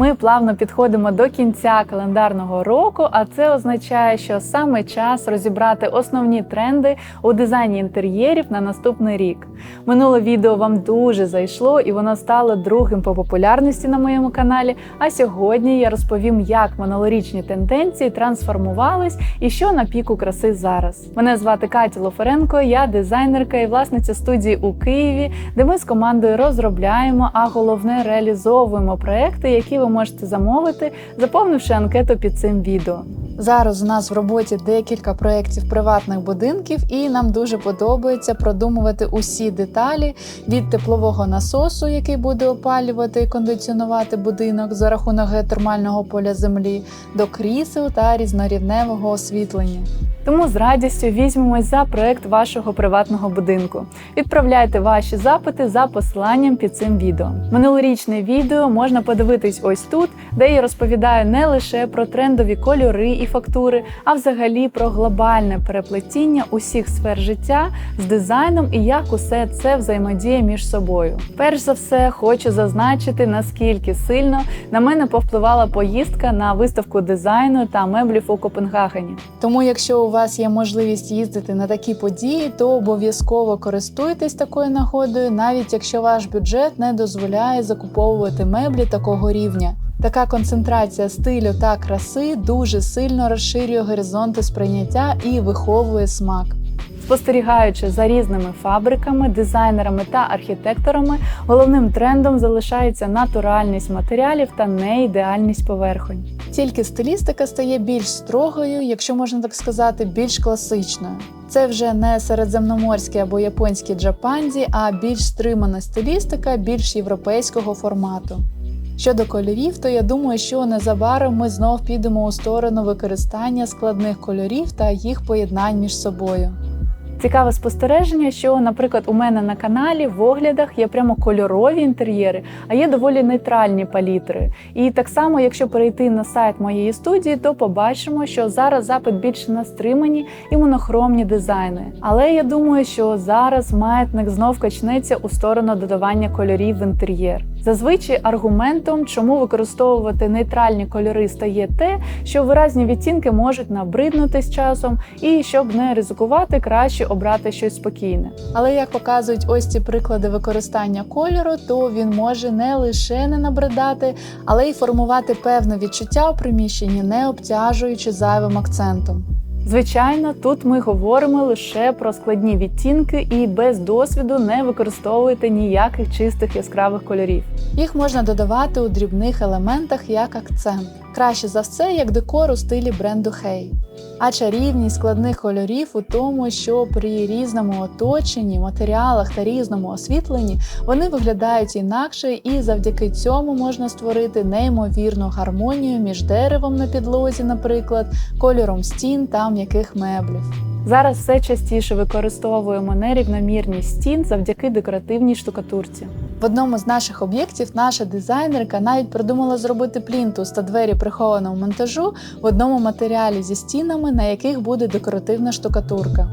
Ми плавно підходимо до кінця календарного року, а це означає, що саме час розібрати основні тренди у дизайні інтер'єрів на наступний рік. Минуле відео вам дуже зайшло і воно стало другим по популярності на моєму каналі. А сьогодні я розповім, як минулорічні тенденції трансформувались і що на піку краси зараз. Мене звати Катя Лоференко, я дизайнерка і власниця студії у Києві, де ми з командою розробляємо, а головне реалізовуємо проекти, які ви можете замовити, заповнивши анкету під цим відео. Зараз у нас в роботі декілька проєктів приватних будинків, і нам дуже подобається продумувати усі деталі від теплового насосу, який буде опалювати і кондиціонувати будинок за рахунок геотермального поля землі, до крісел та різнорівневого освітлення. Тому з радістю візьмемось за проект вашого приватного будинку. Відправляйте ваші запити за посиланням під цим відео. Минулорічне відео можна подивитись ось тут, де я розповідаю не лише про трендові кольори і фактури, а взагалі про глобальне переплетіння усіх сфер життя з дизайном і як усе це взаємодіє між собою. Перш за все, хочу зазначити, наскільки сильно на мене повпливала поїздка на виставку дизайну та меблів у Копенгагені. Тому, якщо у вас є можливість їздити на такі події, то обов'язково користуйтесь такою нагодою, навіть якщо ваш бюджет не дозволяє закуповувати меблі такого рівня. Така концентрація стилю та краси дуже сильно розширює горизонти сприйняття і виховує смак. Спостерігаючи за різними фабриками, дизайнерами та архітекторами, головним трендом залишається натуральність матеріалів та неідеальність поверхонь. Тільки стилістика стає більш строгою, якщо можна так сказати, більш класичною. Це вже не середземноморські або японські джапанзі, а більш стримана стилістика більш європейського формату. Щодо кольорів, то я думаю, що незабаром ми знов підемо у сторону використання складних кольорів та їх поєднань між собою. Цікаве спостереження, що, наприклад, у мене на каналі в оглядах є прямо кольорові інтер'єри, а є доволі нейтральні палітри. І так само, якщо перейти на сайт моєї студії, то побачимо, що зараз запит більше на стримані і монохромні дизайни. Але я думаю, що зараз маятник знов качнеться у сторону додавання кольорів в інтер'єр. Зазвичай аргументом, чому використовувати нейтральні кольори, стає те, що виразні відтінки можуть набриднути з часом, і щоб не ризикувати, краще обрати щось спокійне. Але як показують ось ці приклади використання кольору, то він може не лише не набридати, але й формувати певне відчуття у приміщенні, не обтяжуючи зайвим акцентом. Звичайно, тут ми говоримо лише про складні відтінки і без досвіду не використовуйте ніяких чистих яскравих кольорів. Їх можна додавати у дрібних елементах як акцент. Краще за все, як декор у стилі бренду Hey. А чарівність складних кольорів у тому, що при різному оточенні, матеріалах та різному освітленні вони виглядають інакше, і завдяки цьому можна створити неймовірну гармонію між деревом на підлозі, наприклад, кольором стін та м'яких меблів. Зараз все частіше використовуємо нерівномірність стін завдяки декоративній штукатурці. В одному з наших об'єктів наша дизайнерка навіть придумала зробити плінтус та двері прихованого монтажу в одному матеріалі зі стінами, на яких буде декоративна штукатурка.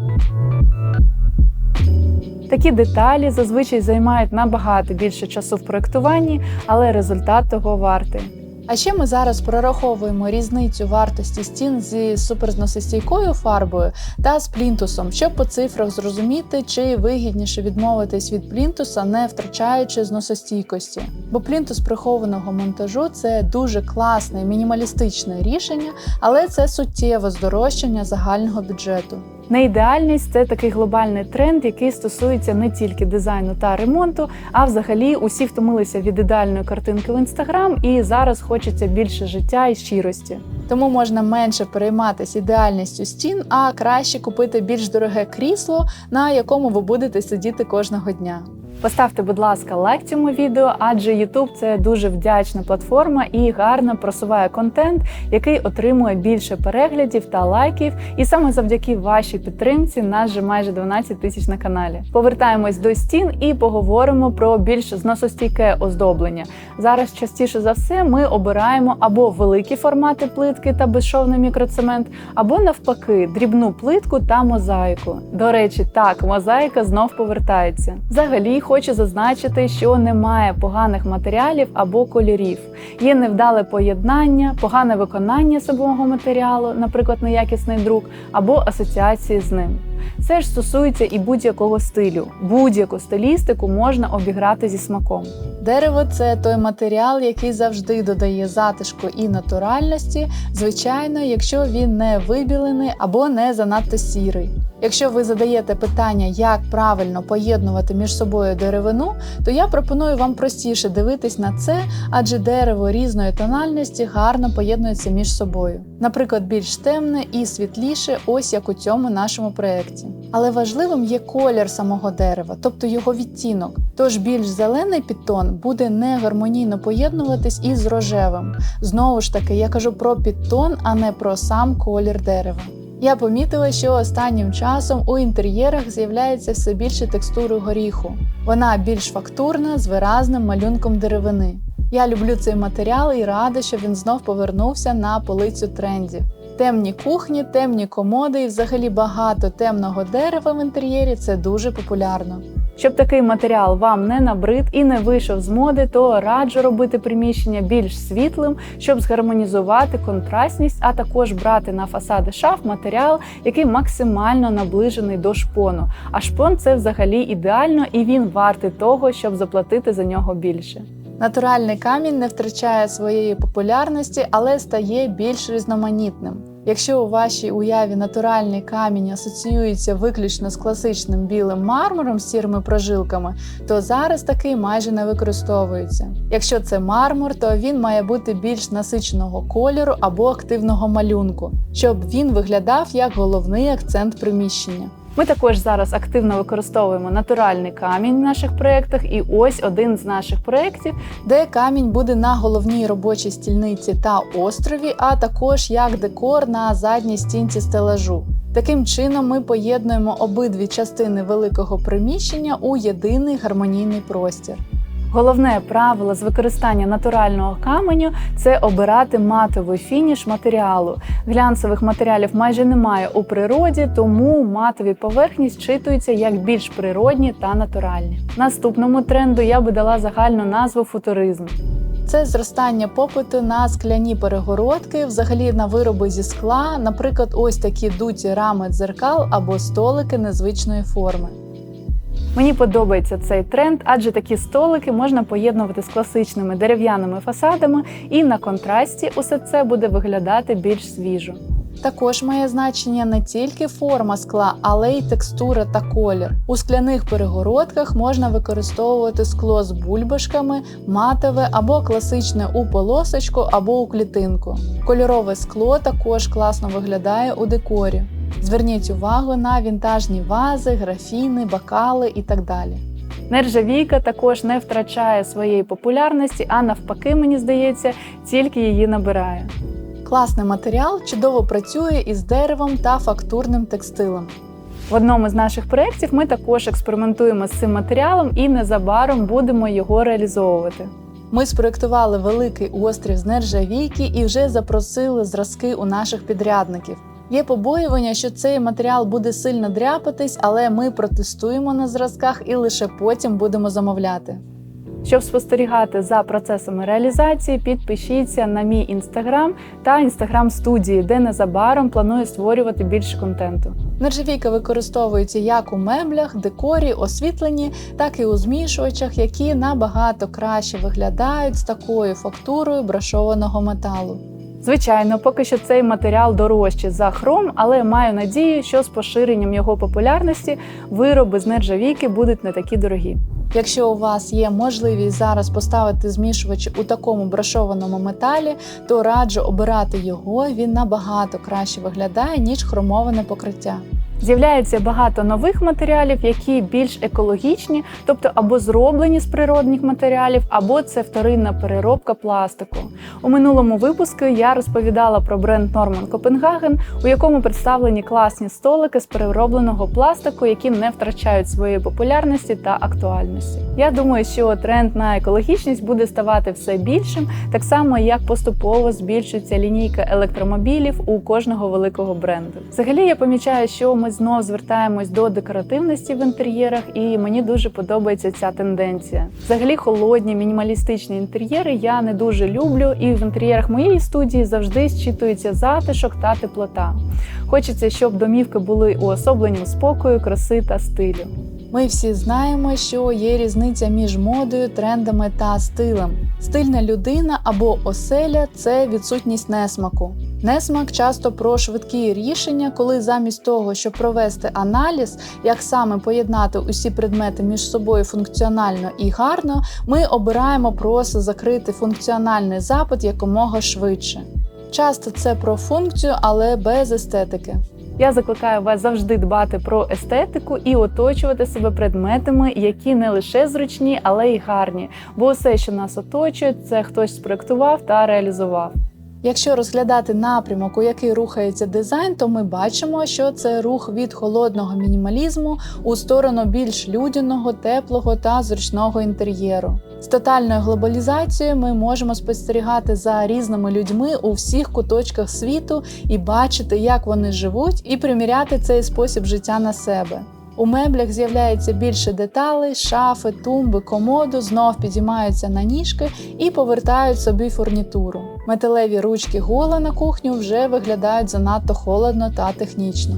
Такі деталі зазвичай займають набагато більше часу в проєктуванні, але результат того вартий. А ще ми зараз прораховуємо різницю вартості стін зі суперзносостійкою фарбою та з плінтусом, щоб по цифрах зрозуміти, чи вигідніше відмовитись від плінтуса, не втрачаючи зносостійкості. Бо плінтус прихованого монтажу це дуже класне мінімалістичне рішення, але це суттєве здорожчання загального бюджету. Неідеальність це такий глобальний тренд, який стосується не тільки дизайну та ремонту, а взагалі усі втомилися від ідеальної картинки в інстаграм, і зараз хочеться більше життя і щирості. Тому можна менше перейматися ідеальністю стін, а краще купити більш дороге крісло, на якому ви будете сидіти кожного дня. Поставте, будь ласка, лайк цьому відео, адже YouTube – це дуже вдячна платформа і гарно просуває контент, який отримує більше переглядів та лайків. І саме завдяки вашій підтримці нас вже майже 12 тисяч на каналі. Повертаємось до стін і поговоримо про більш зносостійке оздоблення. Зараз частіше за все ми обираємо або великі формати плитки та безшовний мікроцемент, або навпаки дрібну плитку та мозаїку. До речі, так мозаїка знов повертається. Взагалі хочу зазначити, що немає поганих матеріалів або кольорів. Є невдале поєднання, погане виконання самого матеріалу, наприклад, неякісний друк, або асоціації з ним. Це ж стосується і будь-якого стилю. Будь-яку стилістику можна обіграти зі смаком. Дерево це той матеріал, який завжди додає затишку і натуральності, звичайно, якщо він не вибілений або не занадто сірий. Якщо ви задаєте питання, як правильно поєднувати між собою деревину, то я пропоную вам простіше дивитись на це, адже дерево різної тональності гарно поєднується між собою. Наприклад, більш темне і світліше, ось як у цьому нашому проєкті. Але важливим є колір самого дерева, тобто його відтінок. Тож більш зелений підтон буде не гармонійно поєднуватись із рожевим. Знову ж таки, я кажу про підтон, а не про сам колір дерева. Я помітила, що останнім часом у інтер'єрах з'являється все більше текстури горіху. Вона більш фактурна з виразним малюнком деревини. Я люблю цей матеріал і рада, що він знов повернувся на полицю трендів. Темні кухні, темні комоди і взагалі багато темного дерева в інтер'єрі це дуже популярно. Щоб такий матеріал вам не набрид і не вийшов з моди, то раджу робити приміщення більш світлим, щоб згармонізувати контрастність, а також брати на фасади шаф матеріал, який максимально наближений до шпону. А шпон це взагалі ідеально і він вартий того, щоб заплатити за нього більше. Натуральний камінь не втрачає своєї популярності, але стає більш різноманітним. Якщо у вашій уяві натуральний камінь асоціюється виключно з класичним білим мармуром з сірими прожилками, то зараз такий майже не використовується. Якщо це мармур, то він має бути більш насиченого кольору або активного малюнку, щоб він виглядав як головний акцент приміщення. Ми також зараз активно використовуємо натуральний камінь в наших проєктах, і ось один з наших проєктів, де камінь буде на головній робочій стільниці та острові, а також як декор на задній стінці стелажу. Таким чином ми поєднуємо обидві частини великого приміщення у єдиний гармонійний простір. Головне правило з використання натурального каменю це обирати матовий фініш матеріалу. Глянцевих матеріалів майже немає у природі, тому матові поверхні зчитуються як більш природні та натуральні. Наступному тренду я би дала загальну назву футуризм. Це зростання попиту на скляні перегородки, взагалі на вироби зі скла, наприклад, ось такі дуті рами дзеркал або столики незвичної форми. Мені подобається цей тренд, адже такі столики можна поєднувати з класичними дерев'яними фасадами, і на контрасті усе це буде виглядати більш свіжо. Також має значення не тільки форма скла, але й текстура та колір. У скляних перегородках можна використовувати скло з бульбашками, матове або класичне у полосочку або у клітинку. Кольорове скло також класно виглядає у декорі. Зверніть увагу на вінтажні вази, графіни, бокали і так далі. Нержавійка також не втрачає своєї популярності, а навпаки, мені здається, тільки її набирає. Класний матеріал чудово працює із деревом та фактурним текстилем. В одному з наших проєктів ми також експериментуємо з цим матеріалом і незабаром будемо його реалізовувати. Ми спроєктували великий острів з нержавійки і вже запросили зразки у наших підрядників. Є побоювання, що цей матеріал буде сильно дряпатись, але ми протестуємо на зразках і лише потім будемо замовляти. Щоб спостерігати за процесами реалізації, підпишіться на мій інстаграм та інстаграм студії, де незабаром планую створювати більше контенту. Нержавійка використовується як у меблях, декорі, освітленні, так і у змішувачах, які набагато краще виглядають з такою фактурою брашованого металу. Звичайно, поки що цей матеріал дорожчий за хром, але маю надію, що з поширенням його популярності вироби з нержавійки будуть не такі дорогі. Якщо у вас є можливість зараз поставити змішувач у такому брашованому металі, то раджу обирати його. Він набагато краще виглядає ніж хромоване покриття. З'являється багато нових матеріалів, які більш екологічні, тобто або зроблені з природних матеріалів, або це вторинна переробка пластику. У минулому випуску я розповідала про бренд Norman Copenhagen, у якому представлені класні столики з переробленого пластику, які не втрачають своєї популярності та актуальності. Я думаю, що тренд на екологічність буде ставати все більшим, так само як поступово збільшується лінійка електромобілів у кожного великого бренду. Взагалі я помічаю, що ми знов звертаємось до декоративності в інтер'єрах, і мені дуже подобається ця тенденція. Взагалі, холодні мінімалістичні інтер'єри я не дуже люблю, і в інтер'єрах моєї студії завжди зчитується затишок та теплота. Хочеться, щоб домівки були уособленням спокою, краси та стилю. Ми всі знаємо, що є різниця між модою, трендами та стилем. Стильна людина або оселя це відсутність несмаку. Несмак часто про швидкі рішення, коли замість того, щоб провести аналіз, як саме поєднати усі предмети між собою функціонально і гарно, ми обираємо просто закрити функціональний запит якомога швидше. Часто це про функцію, але без естетики. Я закликаю вас завжди дбати про естетику і оточувати себе предметами, які не лише зручні, але й гарні. Бо все, що нас оточує, це хтось спроектував та реалізував. Якщо розглядати напрямок, у який рухається дизайн, то ми бачимо, що це рух від холодного мінімалізму у сторону більш людяного, теплого та зручного інтер'єру. З тотальною глобалізацією ми можемо спостерігати за різними людьми у всіх куточках світу і бачити, як вони живуть, і приміряти цей спосіб життя на себе. У меблях з'являється більше деталей, шафи, тумби, комоду знов підіймаються на ніжки і повертають собі фурнітуру. Металеві ручки гола на кухню вже виглядають занадто холодно та технічно.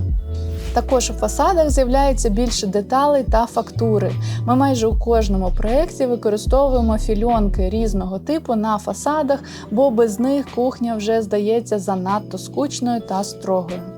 Також у фасадах з'являється більше деталей та фактури. Ми майже у кожному проєкті використовуємо фільонки різного типу на фасадах, бо без них кухня вже здається занадто скучною та строгою.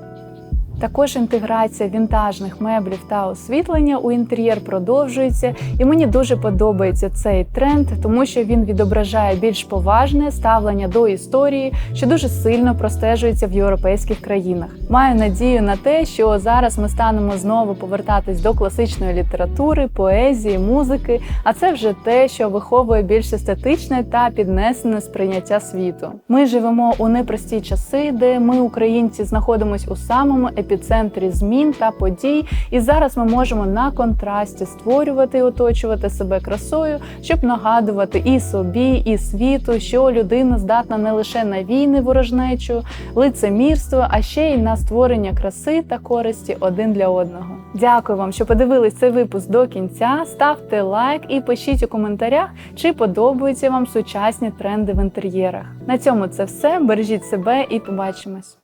Також інтеграція вінтажних меблів та освітлення у інтер'єр продовжується, і мені дуже подобається цей тренд, тому що він відображає більш поважне ставлення до історії, що дуже сильно простежується в європейських країнах. Маю надію на те, що зараз ми станемо знову повертатись до класичної літератури, поезії, музики. А це вже те, що виховує більш естетичне та піднесене сприйняття світу. Ми живемо у непрості часи, де ми, українці, знаходимося у самому епіцентрі змін та подій. І зараз ми можемо на контрасті створювати і оточувати себе красою, щоб нагадувати і собі, і світу, що людина здатна не лише на війни ворожнечу, лицемірство, а ще й на створення краси та користі один для одного. Дякую вам, що подивились цей випуск до кінця. Ставте лайк і пишіть у коментарях, чи подобаються вам сучасні тренди в інтер'єрах. На цьому це все. Бережіть себе і побачимось.